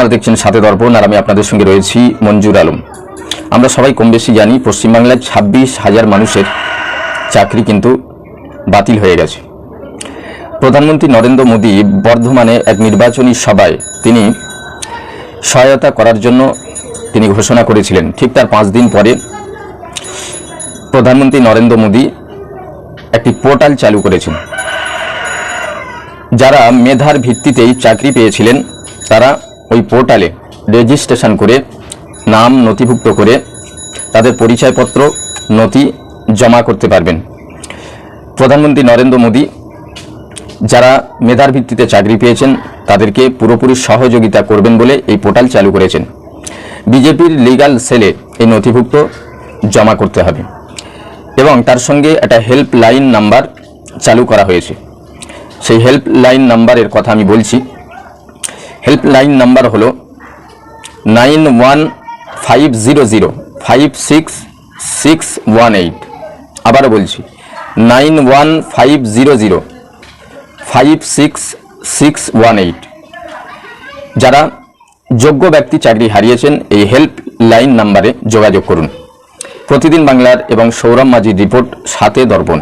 আপনারা দেখছেন সাথে দর্পণ, আর আমি আপনাদের সঙ্গে রয়েছি মঞ্জুর আলম। আমরা সবাই কম বেশি জানি, পশ্চিমবাংলায় ছাব্বিশ হাজার মানুষের চাকরি কিন্তু বাতিল হয়ে গেছে। প্রধানমন্ত্রী নরেন্দ্র মোদী বর্ধমানে এক নির্বাচনী সভায় তিনি সহায়তা করার জন্য তিনি ঘোষণা করেছিলেন। ঠিক তার পাঁচ দিন পরে প্রধানমন্ত্রী নরেন্দ্র মোদী একটি পোর্টাল চালু করেছেন। যারা মেধার ভিত্তিতেই চাকরি পেয়েছিলেন, তারা ওই পোর্টালে রেজিস্ট্রেশন করে, নাম নথিভুক্ত করে তাদের পরিচয়পত্র, নথি জমা করতে পারবেন। প্রধানমন্ত্রী নরেন্দ্র মোদী, যারা মেধার ভিত্তিতে চাকরি পেয়েছেন, তাদেরকে পুরোপুরি সহযোগিতা করবেন বলে এই পোর্টাল চালু করেছেন। বিজেপির লিগাল সেলে এই নথিভুক্ত জমা করতে হবে। এবং তার সঙ্গে একটা হেল্পলাইন নাম্বার চালু করা হয়েছে। সেই হেল্পলাইন নাম্বারের কথা আমি বলছি। হেল্পলাইন নাম্বার হলো nine one five zero zero five six six one eight আবারও বলছি nine one five zero zero five six six one eight যারা যোগ্য ব্যক্তি চাকরি হারিয়েছেন, এই হেল্প লাইন নাম্বারে যোগাযোগ করুন। প্রতিদিন বাংলার এবং সৌরভ মাঝির রিপোর্ট সাথে দর্পণ।